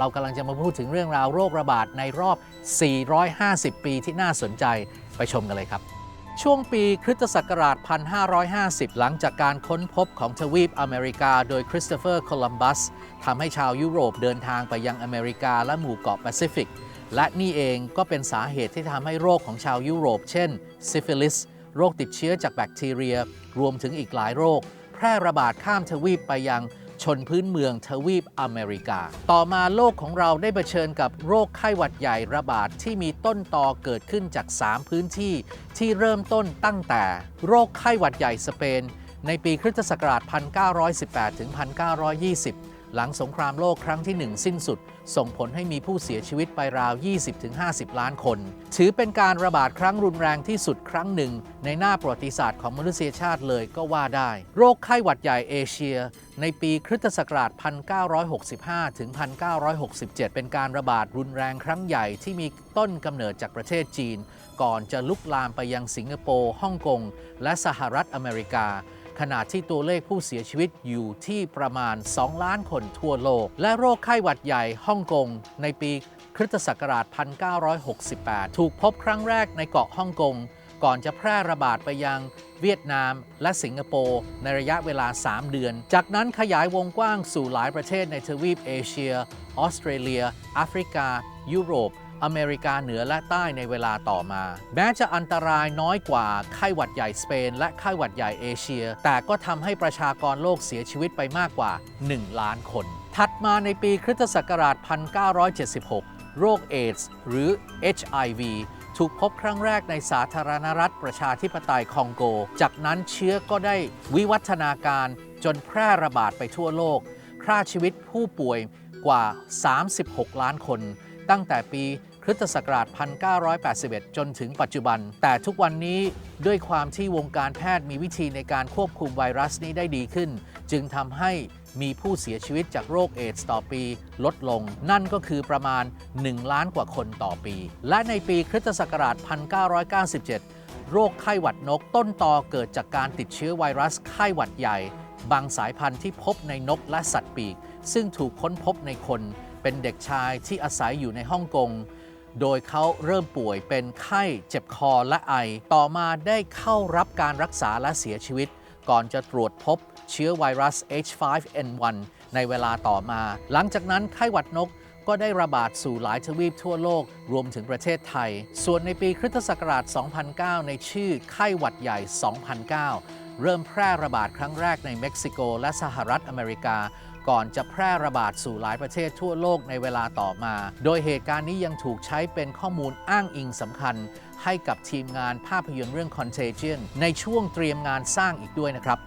เรากำลังจะมาพูดถึงเรื่องราวโรคระบาดในรอบ 450 ปีที่น่าสนใจไปชมกันเลยครับ ช่วงปีคริสตศักราช 1550 หลังจากการค้นพบของทวีปอเมริกา โดยคริสโตเฟอร์โคลัมบัสทำให้ชาวยุโรปเดินทางไปยังอเมริกาและหมู่เกาะแปซิฟิก และนี่เองก็เป็นสาเหตุที่ทำให้โรคของชาวยุโรป เช่น ซิฟิลิส โรคติดเชื้อจากแบคทีเรีย รวมถึงอีกหลายโรค แพร่ระบาดข้ามทวีปไปยัง ชนพื้นเมืองทวีปอเมริกา ต่อมาโลกของเราได้เผชิญกับโรคไข้หวัดใหญ่ระบาดที่มีต้นตอเกิดขึ้นจาก 3 พื้นที่ที่เริ่มต้นตั้งแต่โรคไข้หวัดใหญ่สเปน ในปีคริสตศักราช 1918 ถึง 1920 หลังสงครามโลกครั้งที่ 1 สิ้นสุด ส่งผลให้มีผู้เสียชีวิตไปราว 20-50 ล้านคน ถือเป็นการระบาดครั้งรุนแรงที่สุดครั้งหนึ่ง ในหน้าประวัติศาสตร์ของมนุษยชาติเลยก็ว่าได้ โรคไข้หวัดใหญ่เอเชีย ในปีคริสตศักราช 1965 ถึง 1967 เป็นการระบาดรุนแรงครั้งใหญ่ที่มีต้นกำเนิดจากประเทศจีน ก่อนจะลุกลามไปยังสิงคโปร์ฮ่องกงและสหรัฐอเมริกา ขณะที่ตัวเลขผู้เสียชีวิตอยู่ที่ประมาณ 2 ล้านคนทั่วโลก และโรคไข้หวัดใหญ่ฮ่องกงในปีคริสตศักราช 1968 ถูกพบครั้งแรกในเกาะฮ่องกงก่อนจะแพร่ระบาดไปยังเวียดนามและสิงคโปร์ในระยะเวลา 3 เดือน จากนั้นขยายวงกว้างสู่หลายประเทศในทวีปเอเชีย ออสเตรเลียแอฟริกา ยุโรป อเมริกาเหนือและใต้ในเวลาต่อมา แม้จะอันตรายน้อยกว่าไข้หวัดใหญ่สเปน และไข้หวัดใหญ่เอเชีย แต่ก็ทำให้ประชากรโลกเสียชีวิตไปมากกว่า 1 ล้านคน ถัดมาในปีคริสตศักราช 1976 โรคเอดส์หรือ HIV ถูกพบครั้งแรกในสาธารณรัฐประชาธิปไตยคองโก จากนั้นเชื้อก็ได้วิวัฒนาการจนแพร่ระบาดไปทั่วโลก ฆ่าชีวิตผู้ป่วยกว่า 36 ล้านคน ตั้งแต่ปี คริสตศักราช 1981 จนถึงปัจจุบัน แต่ทุกวันนี้ด้วยความที่วงการแพทย์มีวิธีในการควบคุมไวรัสนี้ได้ดีขึ้น จึงทำให้มีผู้เสียชีวิตจากโรคเอดส์ต่อปีลดลง นั่นก็คือประมาณ 1 ล้านกว่าคนต่อปี และในปีคริสตศักราช 1997 โรคไข้หวัดนกต้นตอเกิดจากการติดเชื้อไวรัสไข้หวัดใหญ่ บางสายพันธุ์ที่พบในนกและสัตว์ปีก ซึ่งถูกค้นพบในคน เป็นเด็กชายที่อาศัยอยู่ในฮ่องกง โดยเขาเริ่มป่วยเป็นไข้เจ็บคอและไอ ต่อมาได้เข้ารับการรักษาและเสียชีวิต ก่อนจะตรวจพบเชื้อไวรัส H5N1 ในเวลาต่อมา หลังจากนั้นไข้หวัดนกก็ได้ระบาดสู่หลายทวีปทั่วโลก รวมถึงประเทศไทย ส่วนในปีคริสตศักราช 2009 ในชื่อไข้หวัดใหญ่ 2009 เริ่มแพร่ระบาดครั้งแรกในเม็กซิโกและสหรัฐอเมริกา ก่อนจะแพร่ระบาดสู่หลายประเทศทั่วโลกในเวลาต่อมา โดยเหตุการณ์นี้ยังถูกใช้เป็นข้อมูลอ้างอิงสำคัญ ให้กับทีมงานภาพยนตร์เรื่อง Contagion ในช่วงเตรียมงานสร้างอีกด้วยนะครับ